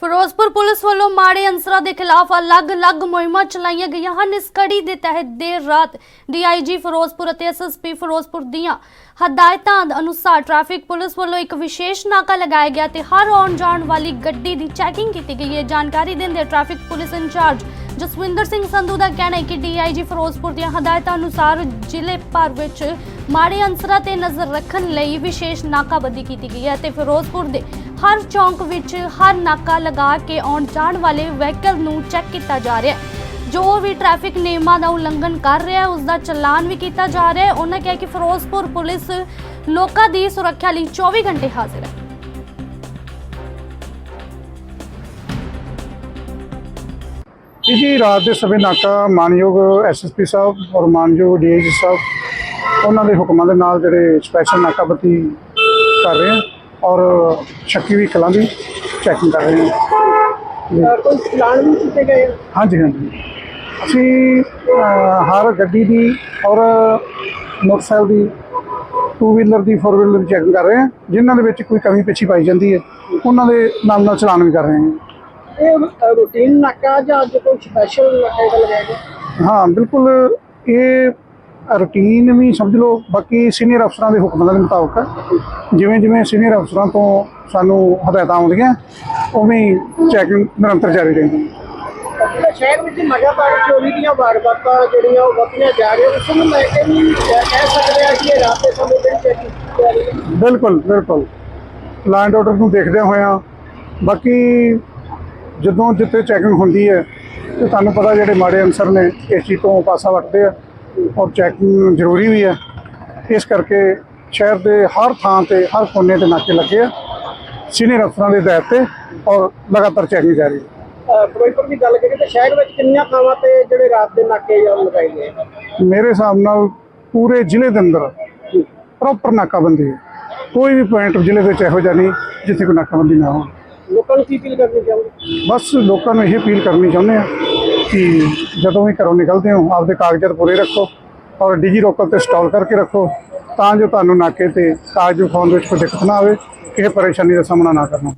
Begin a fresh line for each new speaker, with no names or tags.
Firozpur police ਵੱਲੋਂ ਮਾੜੇ ਅੰਸਰਾਂ ਦੇ ਖਿਲਾਫ ਅਲੱਗ-ਅਲੱਗ ਮੁਹਿੰਮਾਂ ਚਲਾਈਆਂ ਗਈਆਂ ਹਨ। ਇਸ ਕੜੀ ਦੇ ਤਹਿਤ ਦੇਰ ਰਾਤ ਡੀਆਈਜੀ ਫਿਰੋਜ਼ਪੁਰ ਅਤੇ ਐਸਐਸਪੀ ਫਿਰੋਜ਼ਪੁਰ ਦੀਆਂ ਹਦਾਇਤਾਂ ਅਨੁਸਾਰ ਟ੍ਰੈਫਿਕ ਪੁਲਿਸ ਵੱਲੋਂ ਇੱਕ ਵਿਸ਼ੇਸ਼ ਨਾਕਾ ਲਗਾਇਆ ਗਿਆ ਤੇ ਹਰ ਆਉਣ ਜਾਣ ਵਾਲੀ ਗੱਡੀ ਦੀ ਚੈਕਿੰਗ ਕੀਤੀ ਗਈ ਹੈ। ਜਾਣਕਾਰੀ ਦਿੰਦੇ traffic police incharge Jaswinder Singh Sandhu ਦਾ ਕਹਿਣਾ ਹੈ ਕਿ ਡੀਆਈਜੀ ਫਿਰੋਜ਼ਪੁਰ ਦੀਆਂ ਹਦਾਇਤਾਂ ਅਨੁਸਾਰ ਜ਼ਿਲ੍ਹੇ ਭਰ ਵਿੱਚ ਮਾੜੇ ਅੰਸਰਾਂ ਤੇ ਨਜ਼ਰ ਰੱਖਣ ਲਈ ਵਿਸ਼ੇਸ਼ ਨਾਕਾਬੰਦੀ ਕੀਤੀ ਗਈ ਹੈ ਤੇ ਫਿਰੋਜ਼ਪੁਰ ਦੇ ਹਰ ਚੌਂਕ ਵਿੱਚ ਹਰ ਨਾਕਾ ਲਗਾ ਕੇ ਆਉਣ ਜਾਣ ਵਾਲੇ ਵਹੀਕਲ ਨੂੰ ਚੈੱਕ ਕੀਤਾ ਜਾ ਰਿਹਾ ਹੈ। ਜੋ ਵੀ ਟ੍ਰੈਫਿਕ ਨਿਯਮਾਂ ਦਾ ਉਲੰਘਣ ਕਰ ਰਿਹਾ ਹੈ ਉਸ ਦਾ ਚਲਾਨ ਵੀ ਕੀਤਾ ਜਾ ਰਿਹਾ ਹੈ। ਉਹਨਾਂ ਕਿਹਾ ਕਿ ਫਿਰੋਜ਼ਪੁਰ ਪੁਲਿਸ ਲੋਕਾਂ ਦੀ ਸੁਰੱਖਿਆ ਲਈ 24 ਘੰਟੇ ਹਾਜ਼ਰ ਹੈ।
ਇਹ ਰਾਤ ਦੇ ਸਮੇਂ ਨਾਕਾ ਮਾਨਯੋਗ ਐਸਐਸਪੀ ਸਾਹਿਬ ਔਰ ਮਾਨਯੋਗ ਡੀਆਈਜੀ ਸਾਹਿਬ ਉਹਨਾਂ ਦੇ ਹੁਕਮਾਂ ਦੇ ਨਾਲ ਜਿਹੜੇ ਸਪੈਸ਼ਲ ਨਾਕਾਬੰਦੀ ਕਰ ਰਹੇ ਹਨ ਔਰ ਸ਼ੱਕੀ ਵੀ ਕਲਾਂ ਦੀ ਚੈਕਿੰਗ ਕਰ ਰਹੇ ਹਾਂ
ਕੋਈ ਚਲਾਨ ਵੀ ਕੀਤੇ ਗਏ
ਹਾਂਜੀ ਹਾਂਜੀ। ਅਸੀਂ ਹਰ ਗੱਡੀ ਦੀ ਔਰ ਮੋਟਰਸਾਈਕਲ ਦੀ ਟੂ ਵੀਲਰ ਦੀ ਫੋਰ ਵੀਲਰ ਦੀ ਚੈਕਿੰਗ ਕਰ ਰਹੇ ਹਾਂ ਜਿਨ੍ਹਾਂ ਦੇ ਵਿੱਚ ਕੋਈ ਕਮੀ ਪੇਸ਼ੀ ਪਾਈ ਜਾਂਦੀ ਹੈ ਉਹਨਾਂ ਦੇ ਨਾਲ ਨਾਲ ਚਲਾਨ ਵੀ ਕਰ ਰਹੇ ਹਾਂ
ਇਹ ਰੂਟੀਨ ਨਾਕਾ ਜਾਂ ਅੱਜ ਕੋਈ ਸਪੈਸ਼ਲ ਨਾਕਾ ਦਾ ਲਗਾਇਆ ਗਿਆ
ਹਾਂ ਬਿਲਕੁਲ ਇਹ ਰੂਟੀਨ ਵੀ ਸਮਝ ਲਓ ਬਾਕੀ ਸੀਨੀਅਰ ਅਫਸਰਾਂ ਦੇ ਹੁਕਮਾਂ ਦੇ ਮੁਤਾਬਕ। ਜਿਵੇਂ ਜਿਵੇਂ ਸੀਨੀਅਰ ਅਫਸਰਾਂ ਤੋਂ ਸਾਨੂੰ ਹਦਾਇਤਾਂ ਆਉਂਦੀਆਂ ਉਵੇਂ ਚੈਕਿੰਗ ਨਿਰੰਤਰ ਜਾਰੀ ਰਹਿੰਦੀ। ਹੈ
ਸ਼ਹਿਰ ਵਿੱਚ ਲਗਾਤਾਰ ਚੋਰੀ ਦੀਆਂ ਵਾਰਦਾਤਾਂ ਜਿਹੜੀਆਂ ਉਹ ਵਧਦੀਆਂ ਜਾ ਰਹੀਆਂ ਉਸ ਨੂੰ ਲੈ ਕੇ ਵੀ ਕਹਿ ਸਕਦੇ ਆ ਕਿ ਇਹ ਰਾਤ ਦੇ ਸਮੇਂ ਜਿਹੜੀ ਚੈਕਿੰਗ
ਬਿਲਕੁਲ ਬਿਲਕੁਲ। ਲੈਂਡ ਆਰਡਰ ਨੂੰ ਦੇਖਦਿਆਂ ਹੋਇਆਂ ਬਾਕੀ ਜਦੋਂ ਜਿੱਥੇ ਚੈਕਿੰਗ ਹੁੰਦੀ ਹੈ ਤੇ ਤੁਹਾਨੂੰ ਪਤਾ ਜਿਹੜੇ ਮਾੜੇ ਅਨਸਰ ਨੇ ਇਸ ਚੀਜ਼ ਤੋਂ ਪਾਸਾ ਵਟਦੇ ਆ ਔਰ ਚੈਕਿੰਗ ਜ਼ਰੂਰੀ ਵੀ ਹੈ। ਇਸ ਕਰਕੇ ਸ਼ਹਿਰ ਦੇ ਹਰ ਥਾਂ ਤੇ ਹਰ ਕੋਨੇ ਤੇ ਨਾਕੇ ਲੱਗੇ ਆ ਸੀਨੀਅਰ ਅਫਸਰਾਂ ਦੇ ਹਦਾਇਤ ਤੇ ਔਰ ਲਗਾਤਾਰ ਚੈਕਿੰਗ ਜਾਰੀ ਹੈ।
ਫਿਰੋਜ਼ਪੁਰ ਦੀ ਗੱਲ ਕਰੀਏ ਤਾਂ ਸ਼ਹਿਰ ਵਿੱਚ ਕਿੰਨੀਆਂ ਥਾਵਾਂ ਤੇ ਜਿਹੜੇ ਰਾਤ ਦੇ ਨਾਕੇ ਜਾਂ ਲਗਾਏ ਗਏ?
ਮੇਰੇ ਹਿਸਾਬ ਨਾਲ ਪੂਰੇ ਜ਼ਿਲ੍ਹੇ ਦੇ ਅੰਦਰ ਪ੍ਰੋਪਰ ਨਾਕਾਬੰਦੀ ਹੈ। ਕੋਈ ਵੀ ਪੁਆਇੰਟ ਜ਼ਿਲ੍ਹੇ ਵਿੱਚ ਇਹੋ ਜਿਹਾ ਨਹੀਂ ਜਿੱਥੇ ਕੋਈ ਨਾਕਾਬੰਦੀ ਨਾ ਹੋਵੇ।
ਲੋਕਾਂ ਨੂੰ ਕੀ ਅਪੀਲ ਕਰਨੀ ਚਾਹੁੰਦੇ
ਬਸ ਲੋਕਾਂ ਨੂੰ ਇਹ ਅਪੀਲ ਕਰਨੀ ਚਾਹੁੰਦੇ ਆ ਕਿ ਜਦੋਂ ਵੀ ਘਰੋਂ ਨਿਕਲਦੇ ਹੋ, ਆਪਦੇ ਕਾਗਜ਼ਾਤ ਪੂਰੇ ਰੱਖੋ ਔਰ ਡਿਜੀ ਲੋਕਲ ਤੇ ਇੰਸਟਾਲ ਕਰਕੇ ਰੱਖੋ ਤਾਂ ਜੋ ਤੁਹਾਨੂੰ ਨਾਕੇ ਤੇ ਕਾਗਜ਼ ਫੋਨ ਵਿੱਚ ਕੋਈ ਦਿੱਕਤ ਨਾ ਆਵੇ, ਕਿਸੇ ਪਰੇਸ਼ਾਨੀ ਦਾ ਸਾਹਮਣਾ ਨਾ ਕਰਨਾ।